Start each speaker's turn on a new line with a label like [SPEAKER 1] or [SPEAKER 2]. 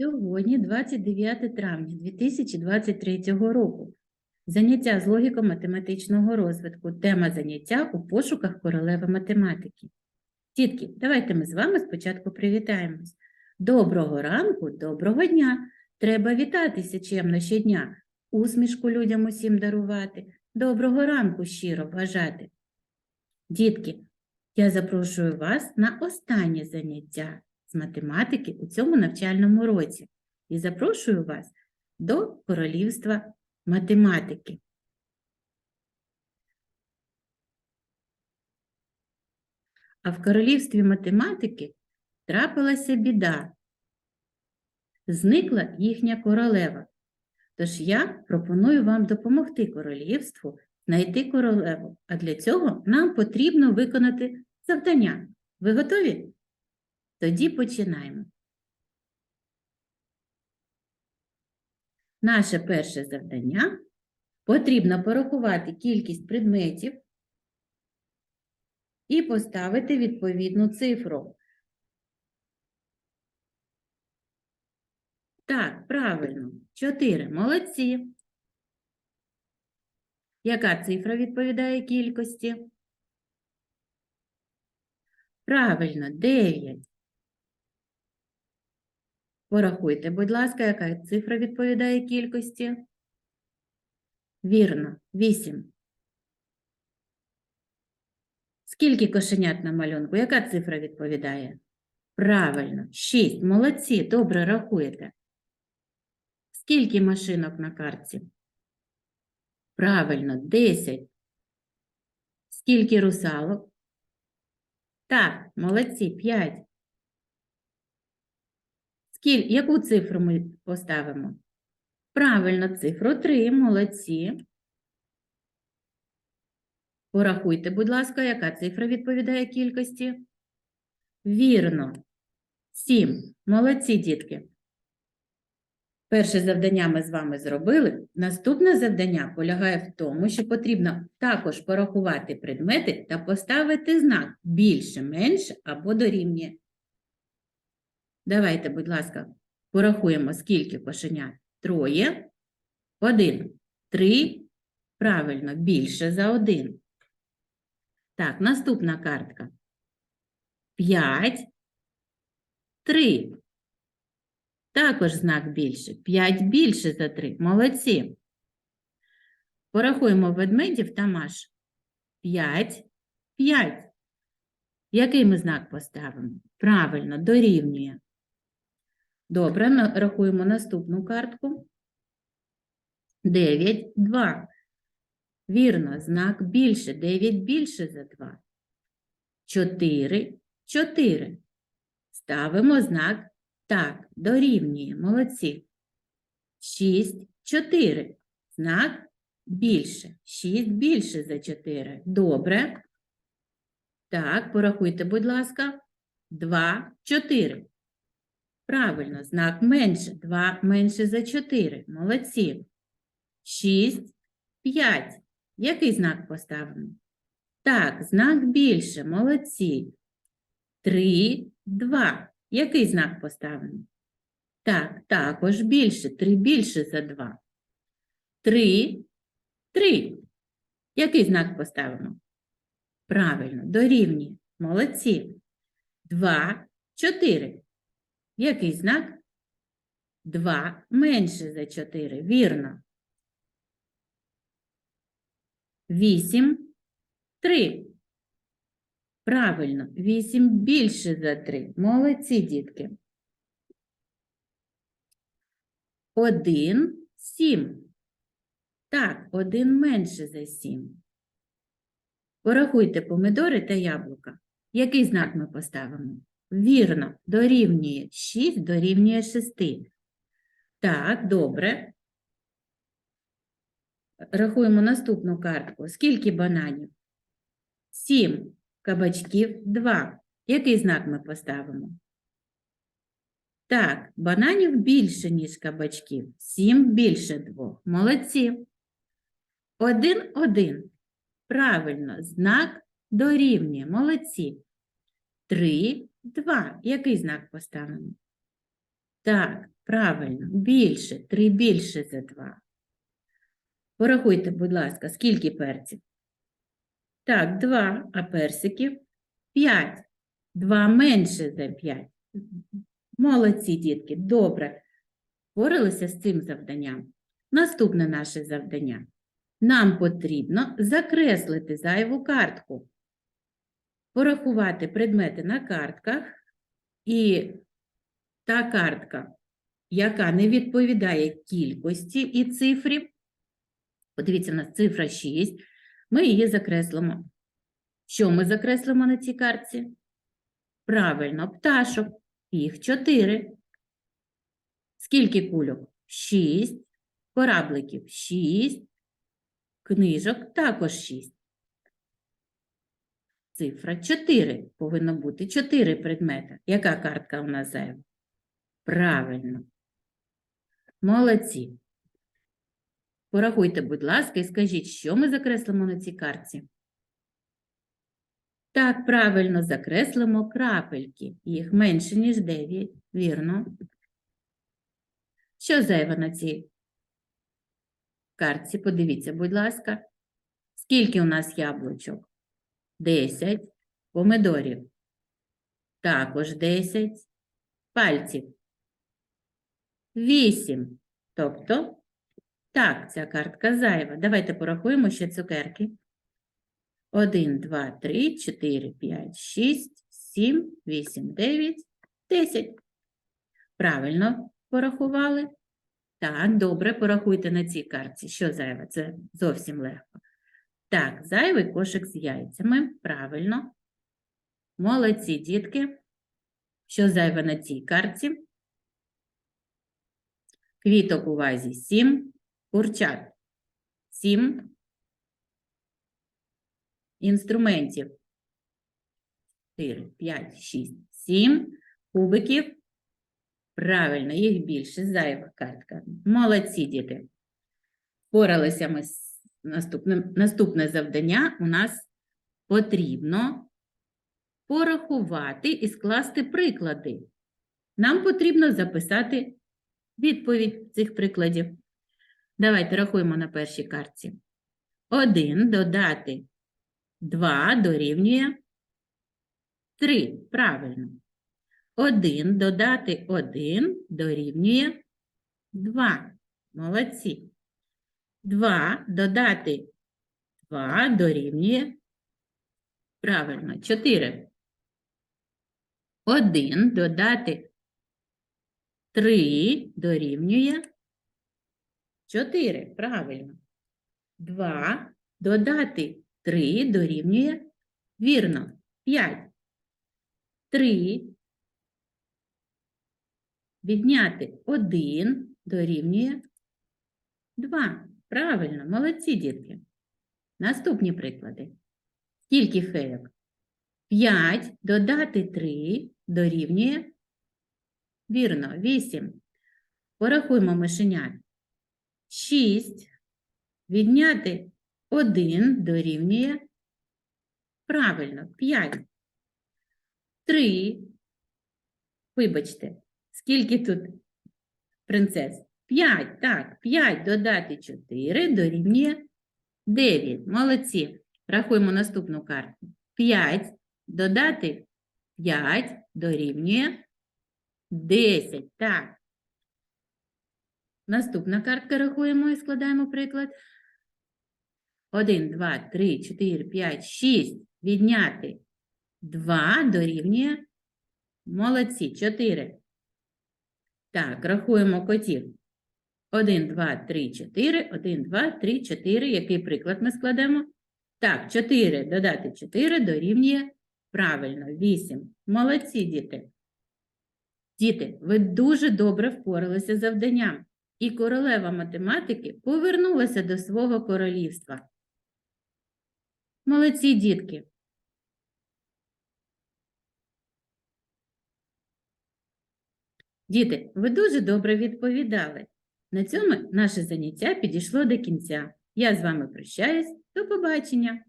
[SPEAKER 1] Сьогодні 29 травня 2023 року. Заняття з логіко-математичного розвитку. Тема заняття у пошуках королеви математики. Дітки, давайте ми з вами спочатку привітаємось. Доброго ранку, доброго дня. Треба вітатися чемно щодня, усмішку людям усім дарувати, доброго ранку щиро бажати. Дітки, я запрошую вас на останнє заняття з математики у цьому навчальному році і запрошую вас до королівства математики. А в королівстві математики трапилася біда. Зникла їхня королева. Тож я пропоную вам допомогти королівству знайти королеву, а для цього нам потрібно виконати завдання. Ви готові? Тоді починаємо. Наше перше завдання потрібно порахувати кількість предметів і поставити відповідну цифру. Так, правильно, 4. Молодці. Яка цифра відповідає кількості? Правильно, 9. Порахуйте, будь ласка, яка цифра відповідає кількості? Вірно, 8. Скільки кошенят на малюнку? Яка цифра відповідає? Правильно, 6. Молодці, добре рахуєте. Скільки машинок на картці? Правильно, 10. Скільки русалок? Так, молодці, 5. Скіль... Яку цифру ми поставимо? Правильно, цифру 3, молодці. Порахуйте, будь ласка, яка цифра відповідає кількості? Вірно. 7. Молодці, дітки. Перше завдання ми з вами зробили. Наступне завдання полягає в тому, що потрібно також порахувати предмети та поставити знак більше, менше або дорівнює. Давайте, будь ласка, порахуємо, скільки кошенят. Троє. Один. Три. Правильно, більше за один. Так, наступна картка. П'ять. Три. Також знак більше. 5 більше за 3. Молодці. Порахуємо ведмедів та маш. 5, 5. Який ми знак поставимо? Правильно, дорівнює. Добре, на- рахуємо наступну картку. 9, 2. Вірно, знак більше. 9 більше за 2. 4, 4. Ставимо знак так, дорівнює, молодці. 6, 4. Знак більше. 6 більше за 4. Добре. Так, порахуйте, будь ласка. 2, 4. Правильно, знак менше. 2 менше за 4. Молодці. 6, 5. Який знак поставимо? Так, знак більше. Молодці. 3, 2. Який знак поставимо? Так, також більше. 3 більше за 2. 3, 3. Який знак поставимо? Правильно, дорівнює. Молодці. 2, 4. Який знак? 2 менше за 4. Вірно. 8, 3. Правильно, 8 більше за 3. Молодці, дітки. 1, 7. Так, 1 менше за 7. Порахуйте помидори та яблука. Який знак ми поставимо? Вірно, дорівнює 6, дорівнює 6. Так, добре. Рахуємо наступну картку. Скільки бананів? 7. Кабачків 2. Який знак ми поставимо? Так, бананів більше, ніж кабачків. 7 більше 2. Молодці. 1, 1. Правильно, знак дорівнює. Молодці. 3, 2. Який знак поставимо? Так, правильно, більше, 3 більше за 2. Порахуйте, будь ласка, скільки перців? Так, 2, а персиків 5. 2 менше за 5. Молодці, дітки, добре. Впоралися з цим завданням. Наступне наше завдання. Нам потрібно закреслити зайву картку, порахувати предмети на картках, і та картка, яка не відповідає кількості і цифрі, подивіться, у нас цифра 6, ми її закреслимо. Що ми закреслимо на цій картці? Правильно, пташок. Їх 4. Скільки кульок? 6. Корабликів 6. Книжок також 6. Цифра 4. Повинно бути 4 предмети. Яка картка у нас зайва? Правильно. Молодці. Порахуйте, будь ласка, і скажіть, що ми закреслимо на цій картці? Так, правильно, закреслимо крапельки. Їх менше, ніж 9. Вірно. Що зайве на цій картці? Подивіться, будь ласка. Скільки у нас яблучок? 10. Помидорів. Також 10. Пальців. 8. Тобто, так, ця картка зайва. Давайте порахуємо ще цукерки. 1, 2, 3, 4, 5, 6, 7, 8, 9, 10. Правильно порахували? Так, добре, порахуйте на цій картці. Що зайве? Це зовсім легко. Так, зайвий кошик з яйцями. Правильно. Молодці, дітки. Що зайве на цій картці? Квіток у вазі 7, курчат 7, інструментів 4, 5, 6, 7, кубиків. Правильно, їх більше, зайва картка. Молодці, діти. Впоралися ми з наступним. Наступне завдання у нас потрібно порахувати і скласти приклади. Нам потрібно записати відповідь цих прикладів. Давайте рахуємо на першій картці. 1 додати 2 дорівнює 3. Правильно. 1 додати 1 дорівнює 2. Молодці. 2 додати 2 дорівнює. Правильно, 4. 1 додати 3 дорівнює 4. Правильно. 2 додати 3 дорівнює. Вірно. 5. 3 відняти 1 дорівнює 2. Правильно, молодці, дітки. Наступні приклади. Скільки фейок? 5 додати 3 дорівнює. Вірно, 8. Порахуємо мишенят. 6 відняти 1 дорівнює. Правильно, 5. 3. Вибачте, скільки тут принцес? 5. Так, 5 додати 4 дорівнює 9. Молодці. Рахуємо наступну карту. 5 додати 5 дорівнює 10. Так. Наступна картка рахуємо і складаємо приклад. 1, 2, 3, 4, 5, 6. Відняти 2 дорівнює. Молодці. 4. Так, рахуємо котів. 1, 2, 3, 4. 1, 2, 3, 4. Який приклад ми складемо? Так, 4 додати 4 дорівнює. Правильно, 8. Молодці, діти. Діти, ви дуже добре впоралися з завданням. І королева математики повернулася до свого королівства. Молодці, дітки. Діти, ви дуже добре відповідали. На цьому наше заняття підійшло до кінця. Я з вами прощаюсь. До побачення!